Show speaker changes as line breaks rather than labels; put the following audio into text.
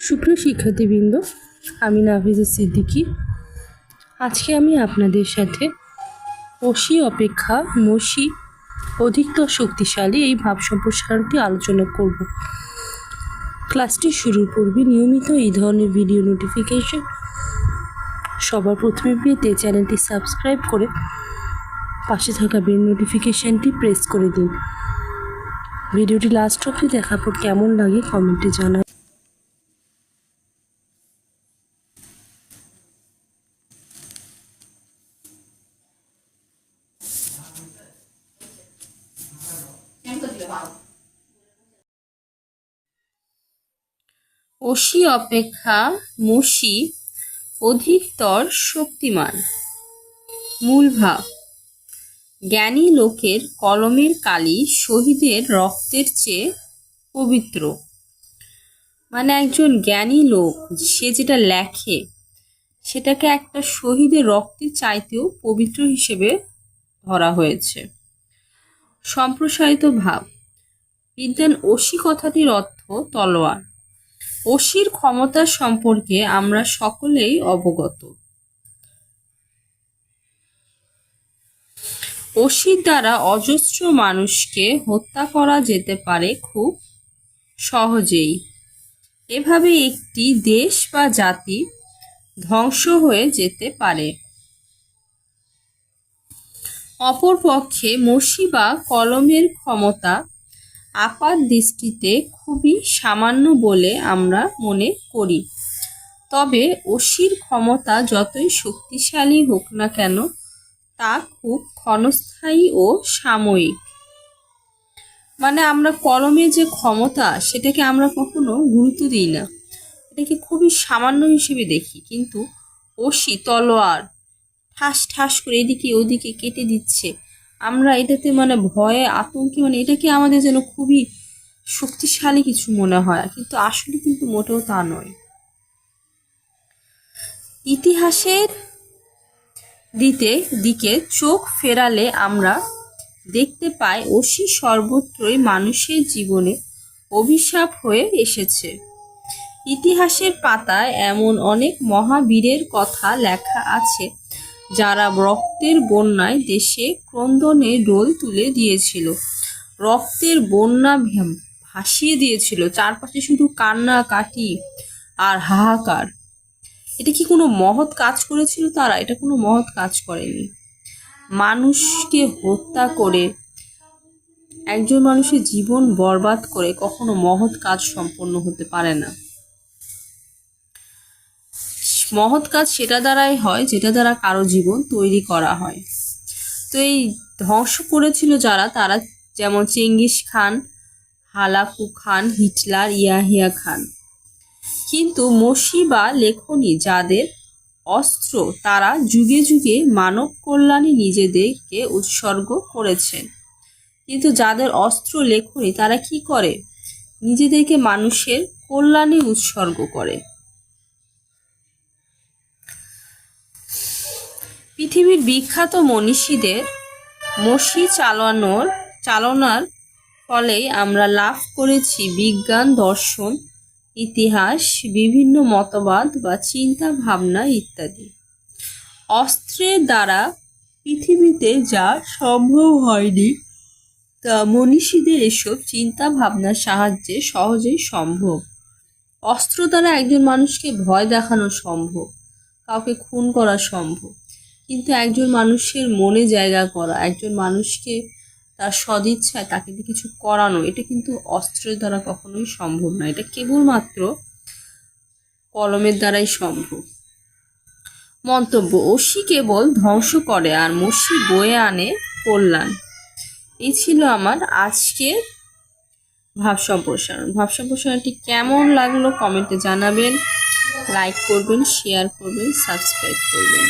সুপ্রিয় শিক্ষার্থীবৃন্দ, আমি নাভিজা সিদ্দিকী। আজকে আমি আপনাদের সাথে অসি অপেক্ষা, মসি অধিকতর শক্তিশালী এই ভাব সম্প্রসারণটি আলোচনা করব। ক্লাসটি শুরুর পূর্বে নিয়মিত এই ধরনের ভিডিও নোটিফিকেশন সবার প্রথমে পেতে চ্যানেলটি সাবস্ক্রাইব করে পাশে থাকা বেল নোটিফিকেশানটি প্রেস করে দিন। ভিডিওটি লাস্ট অবধি দেখার পর কেমন লাগে কমেন্টে জানান অসি অপেক্ষা মসি অধিকতর শক্তিমান। মূল ভাব, জ্ঞানী লোকের কলমের কালি শহীদের রক্তের চেয়ে পবিত্র। মানে একজন জ্ঞানী লোক, সে যেটা লেখে, সেটাকে একটা শহীদের রক্তের চাইতেও পবিত্র হিসেবে ধরা হয়েছে। সম্প্রসারিত ভাব বিজ্ঞান অসি কথাটির অর্থ তলোয়ার। অসির ক্ষমতা সম্পর্কে আমরা সকলেই অবগত। অসির দ্বারা অজস্র মানুষকে হত্যা করা যেতে পারে খুব সহজেই। এভাবে একটি দেশ বা জাতি ধ্বংস হয়ে যেতে পারে। অপরপক্ষে মসি বা কলমের ক্ষমতা আপাত দৃষ্টিতে খুবই সামান্য বলে আমরা মনে করি। তবে অসির ক্ষমতা যতই শক্তিশালী হোক না কেন, তা খুব ক্ষণস্থায়ী ও সাময়িক। মানে আমরা কলমের যে ক্ষমতা, সেটাকে আমরা কখনো গুরুত্ব দিই না। এটাকে খুবই সামান্য হিসেবে দেখি, কিন্তু অসি তলোয়ার ঠাস ঠাস করে এদিকে ওদিকে কেটে দিচ্ছে। আমরা এটাতে মানে ভয়ে আতঙ্কে মানে এটাকে আমাদের যেন খুবই শক্তিশালী কিছু মনে হয়। কিন্তু আসলে কিন্তু মোটেও তা নয়। ইতিহাসের দিতে দিকে চোখ ফেরালে আমরা দেখতে পাই অসি সর্বত্রই মানুষের জীবনে অভিশাপ হয়ে এসেছে। ইতিহাসের পাতায় এমন অনেক মহাবীরের কথা লেখা আছে যারা রক্তের বন্যায় দেশে ক্রন্দনে ডোল তুলে দিয়েছিল। রক্তের বন্যা ভাসিয়ে দিয়েছিল। চারপাশে শুধু কান্না কাটি আর হাহাকার। এটা কি কোনো মহৎ কাজ করেছিল তারা? এটা কোনো মহৎ কাজ করেনি। মানুষকে হত্যা করে, একজন মানুষের জীবন বরবাদ করে কখনো মহৎ কাজ সম্পন্ন হতে পারে না। মহৎ কাজ সেটা দ্বারাই হয়, যেটা দ্বারা কারও জীবন তৈরি করা হয়। তো এই ধ্বংস করেছিল যারা, তারা যেমন Genghis Khan, Hulagu Khan, Hitler, Yahya Khan. কিন্তু মসি বা লেখনী যাদের অস্ত্র, তারা যুগে যুগে মানব কল্যাণে নিজেদেরকে উৎসর্গ করেছেন। কিন্তু যাদের অস্ত্র, লেখনী, তারা কি করে? নিজেদেরকে মানুষের কল্যাণে উৎসর্গ করে। পৃথিবীর বিখ্যাত মনীষীদের মসি চালানোর, চালনার ফলেই আমরা লাভ করেছি বিজ্ঞান, দর্শন, ইতিহাস, বিভিন্ন মতবাদ বা চিন্তা, ভাবনা ইত্যাদি। অস্ত্রের দ্বারা পৃথিবীতে যা সম্ভব হয়নি, তা মনীষীদের এসব চিন্তা, ভাবনার সাহায্যে সহজেই সম্ভব। অস্ত্র দ্বারা একজন মানুষকে ভয় দেখানো সম্ভব, কাউকে খুন করা সম্ভব। কিন্তু একজন মানুষের মনে জায়গা করা, একজন মানুষকে তার সদিচ্ছায় তাকে দিয়ে কিছু করানো, এটা কিন্তু অস্ত্রের দ্বারা কখনোই সম্ভব না এটা কেবলমাত্র কলমের দ্বারাই সম্ভব। মন্তব্য অসি কেবল ধ্বংস করে আর মসি বয়ে আনে কল্যাণ। এই ছিল আমার আজকের ভাব সম্প্রসারণ। ভাব সম্প্রসারণটি কেমন লাগল কমেন্টে জানাবেন, লাইক করবেন, শেয়ার করবেন, সাবস্ক্রাইব করবেন।